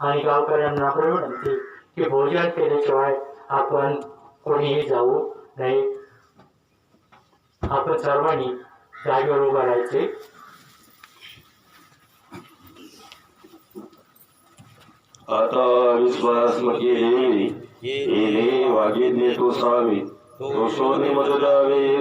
आणि गावकऱ्यांना पण विनंती की भोजन केल्याशिवाय आपण कोणीही जाऊ नये. आपण सर्वांनी जागेवर उभं राहायचे. आता विश्वास म्हणजे मगे येणे वागिज्ञे तो सावे तो सोने मध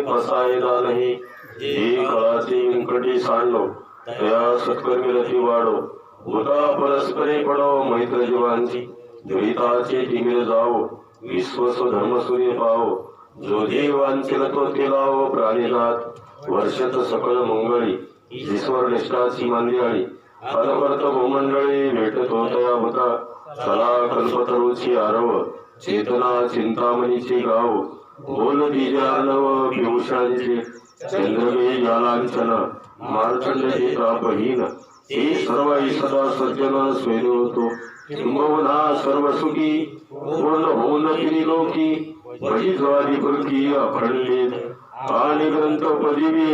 फसायला नाही. हे कळाचे व्यंकटी सांडलो त्या सत्कर्मी रती वाढो. होता परस्परे पडो मैत्र जीवांची द्वैताचे तिमिर जावो विश्वस्व धर्मसूर्य सूर्य पावो. जो देवांचे तो ते लावो प्राणीनाथ वर्षत सकळ मंगळी ईश्वर निष्ठाची मांदियाळी. फलवर्त भूमंडळी भेटत होतया होता सला कल्पतरूची आरव चेतना चिंतामणीचे गाव. बोल बीजानव पियुषांचे चंद्रमे जालांचन मार्चंड हे तापहीन हे सर्व सदा सज्जन स्वैर होतो किंबहुना सर्व सुखी पूर्ण होऊन त्रिलोकी भजी ज्वारी फुलकी अखंडित. आणि ग्रंथ पदिवी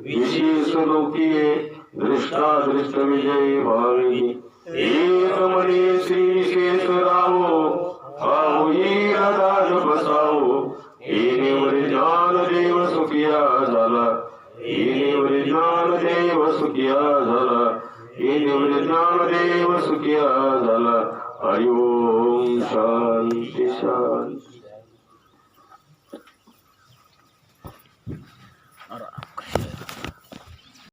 विशेष लोकीये दृष्टा दृष्ट विजय भावी. एक मने श्री विशेष राहो होई राज बसावो येणेवर ज्ञान देव सुखिया झाला. येणेवर ज्ञान देव सुखिया झाला. येणेवर ज्ञान सुखिया झाला हरि शांती शांती.